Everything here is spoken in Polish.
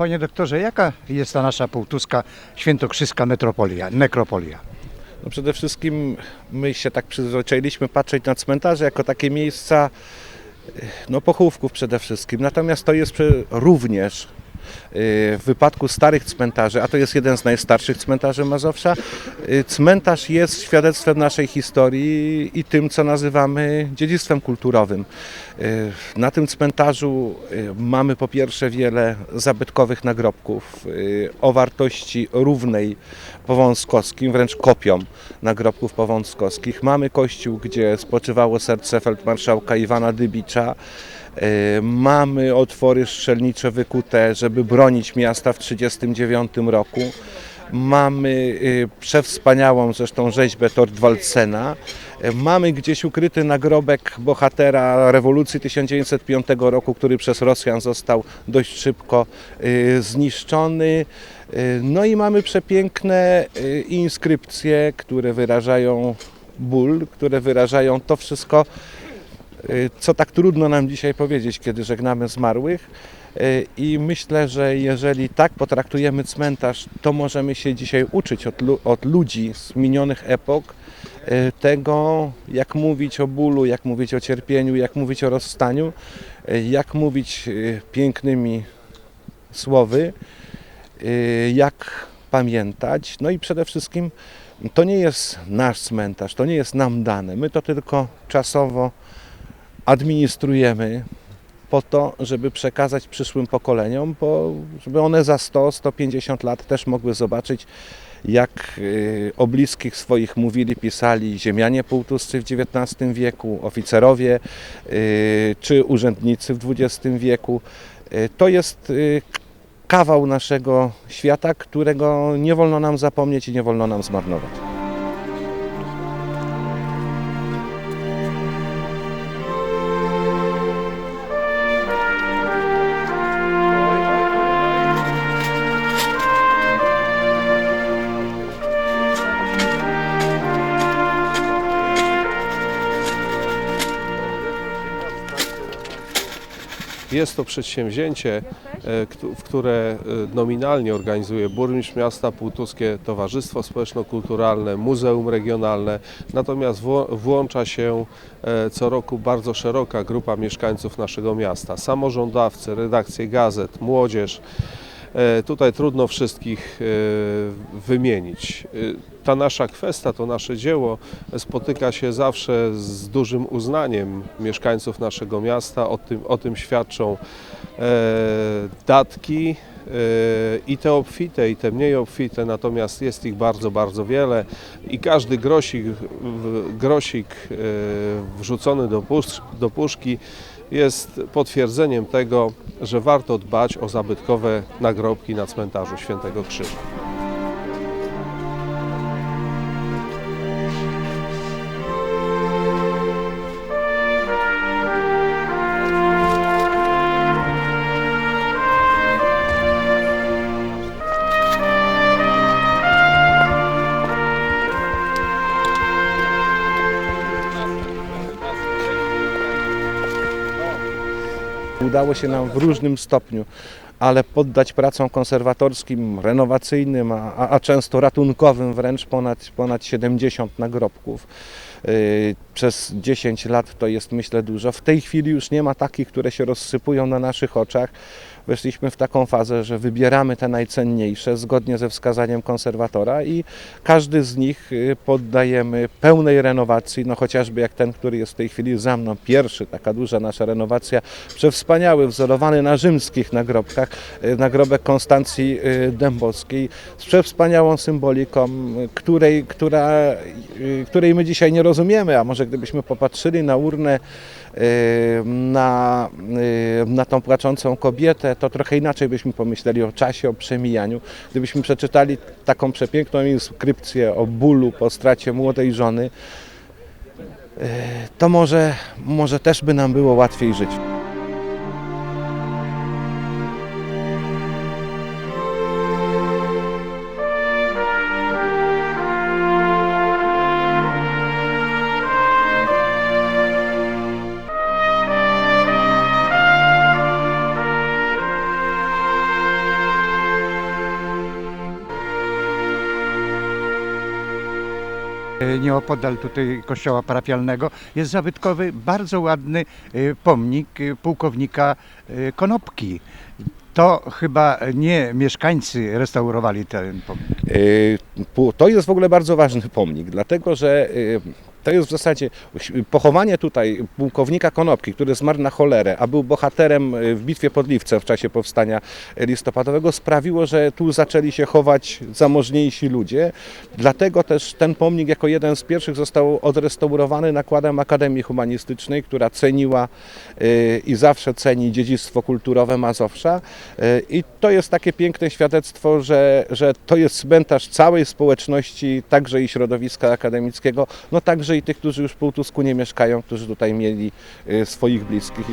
Panie doktorze, jaka jest ta nasza półtuska świętokrzyska metropolia, nekropolia? No przede wszystkim my się tak przyzwyczailiśmy patrzeć na cmentarze jako takie miejsca no pochówków przede wszystkim. Natomiast to jest również w wypadku starych cmentarzy, a to jest jeden z najstarszych cmentarzy Mazowsza, y, cmentarz jest świadectwem naszej historii i tym, co nazywamy dziedzictwem kulturowym. Y, Na tym cmentarzu y, mamy po pierwsze wiele zabytkowych nagrobków y, o wartości równej powązkowskim, wręcz kopią nagrobków powązkowskich. Mamy kościół, gdzie spoczywało serce feldmarszałka Iwana Dybicza. Y, Mamy otwory strzelnicze wykute, żeby bronić miasta w 1939 roku. Mamy y, przewspaniałą zresztą rzeźbę Tortwaldsena. Y, Mamy gdzieś ukryty nagrobek bohatera rewolucji 1905 roku, który przez Rosjan został dość szybko zniszczony. No i mamy przepiękne inskrypcje, które wyrażają ból, które wyrażają to wszystko, co tak trudno nam dzisiaj powiedzieć, kiedy żegnamy zmarłych. Y, I myślę, że jeżeli tak potraktujemy cmentarz, to możemy się dzisiaj uczyć od, od ludzi z minionych epok y, tego, jak mówić o bólu, jak mówić o cierpieniu, jak mówić o rozstaniu, y, jak mówić y, pięknymi słowy, y, jak pamiętać. No i przede wszystkim to nie jest nasz cmentarz, to nie jest nam dane. My to tylko czasowo administrujemy po to, żeby przekazać przyszłym pokoleniom, bo żeby one za 100-150 lat też mogły zobaczyć, jak y, o bliskich swoich mówili, pisali ziemianie półtuscy w XIX wieku, oficerowie y, czy urzędnicy w XX wieku. Y, To jest kawał naszego świata, którego nie wolno nam zapomnieć i nie wolno nam zmarnować. Jest to przedsięwzięcie, e, w które e, nominalnie organizuje burmistrz miasta Półtuskie Towarzystwo Społeczno-Kulturalne, Muzeum Regionalne, natomiast włącza się e, co roku bardzo szeroka grupa mieszkańców naszego miasta, samorządowcy, redakcje gazet, młodzież. E, Tutaj trudno wszystkich e, wymienić. E, Ta nasza kwestia, to nasze dzieło spotyka się zawsze z dużym uznaniem mieszkańców naszego miasta. O tym, o tym świadczą datki i te obfite, i te mniej obfite, natomiast jest ich bardzo, bardzo wiele i każdy grosik, grosik wrzucony do, do puszki jest potwierdzeniem tego, że warto dbać o zabytkowe nagrobki na cmentarzu Świętego Krzyża. Udało się nam w różnym stopniu, ale poddać pracom konserwatorskim, renowacyjnym, a, a- często ratunkowym wręcz ponad, ponad 70 nagrobków. Yy, Przez 10 lat to jest myślę dużo. W tej chwili już nie ma takich, które się rozsypują na naszych oczach. Weszliśmy w taką fazę, że wybieramy te najcenniejsze zgodnie ze wskazaniem konserwatora i każdy z nich y, poddajemy pełnej renowacji, no chociażby jak ten, który jest w tej chwili za mną, pierwszy, taka duża nasza renowacja, przewspaniały, wzorowany na rzymskich nagrobkach, y, nagrobek Konstancji y, Dębowskiej z przewspaniałą symboliką, której, która, której my dzisiaj nie rozumiemy, a może gdybyśmy popatrzyli na urnę na, y, na tą płaczącą kobietę, to trochę inaczej byśmy pomyśleli o czasie, o przemijaniu. Gdybyśmy przeczytali taką przepiękną inskrypcję o bólu po stracie młodej żony, y, to może, może też by nam było łatwiej żyć. Nieopodal tutaj kościoła parafialnego, jest zabytkowy, bardzo ładny e, pomnik e, pułkownika e, Konopki. To chyba nie mieszkańcy restaurowali ten pomnik. Y, To jest w ogóle bardzo ważny pomnik, dlatego że y, to jest w zasadzie pochowanie tutaj pułkownika Konopki, który zmarł na cholerę, a był bohaterem y, w bitwie pod Liwcem w czasie powstania listopadowego, sprawiło, że tu zaczęli się chować zamożniejsi ludzie. Dlatego też ten pomnik jako jeden z pierwszych został odrestaurowany nakładem Akademii Humanistycznej, która ceniła y, i zawsze ceni dziedzictwo kulturowe Mazowsza. Y, I to jest takie piękne świadectwo, że, że to jest cmentarz całej społeczności, także i środowiska akademickiego, no także i tych, którzy już w Półtusku nie mieszkają, którzy tutaj mieli y, swoich bliskich.